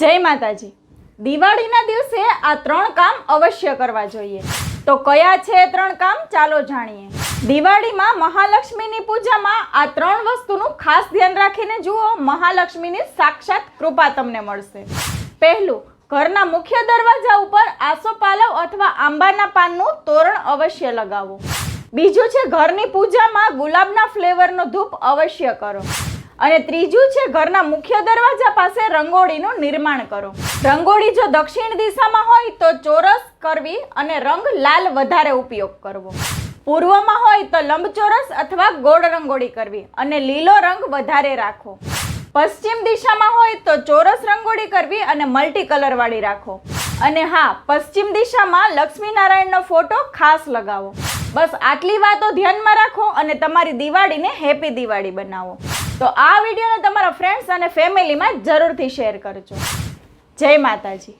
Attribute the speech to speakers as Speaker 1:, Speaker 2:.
Speaker 1: જય માતાજી. દિવાળીના દિવસે આ ત્રણ કામ અવશ્ય કરવા જોઈએ. તો કયા છે ત્રણ કામ? ચાલો જાણીએ. દિવાળીમાં મહાલક્ષ્મીની પૂજામાં આ ત્રણ વસ્તુનું ખાસ ધ્યાન રાખીને જુઓ, મહાલક્ષ્મીની સાક્ષાત કૃપા તમને મળશે. પહેલું, ઘરના મુખ્ય દરવાજા ઉપર આસોપાલવ અથવા આંબાના પાનનું તોરણ અવશ્ય લગાવો. બીજું છે, ઘરની પૂજામાં ગુલાબના ફ્લેવરનો ધૂપ અવશ્ય કરો. અને ત્રીજું છે, ઘરના મુખ્ય દરવાજા પાસે રંગોળીનું નિર્માણ કરો. રંગોળી જો દક્ષિણ દિશામાં હોય તો ચોરસ કરવી અને રંગ લાલ વધારે ઉપયોગ કરવો. પૂર્વમાં હોય તો લંબચોરસ અથવા ગોળ રંગોળી કરવી અને લીલો રંગ વધારે રાખો. પશ્ચિમ દિશામાં હોય તો ચોરસ રંગોળી કરવી અને મલ્ટી કલર વાળી રાખો. અને હા, પશ્ચિમ દિશામાં લક્ષ્મીનારાયણનો ફોટો ખાસ લગાવો. બસ આટલી વાતો ધ્યાનમાં રાખો અને તમારી દિવાળીને હેપી દિવાળી બનાવો. તો આ વિડીયોને તમારા ફ્રેન્ડ્સ અને ફેમિલીમાં જરૂરથી શેર કરજો. જય માતાજી.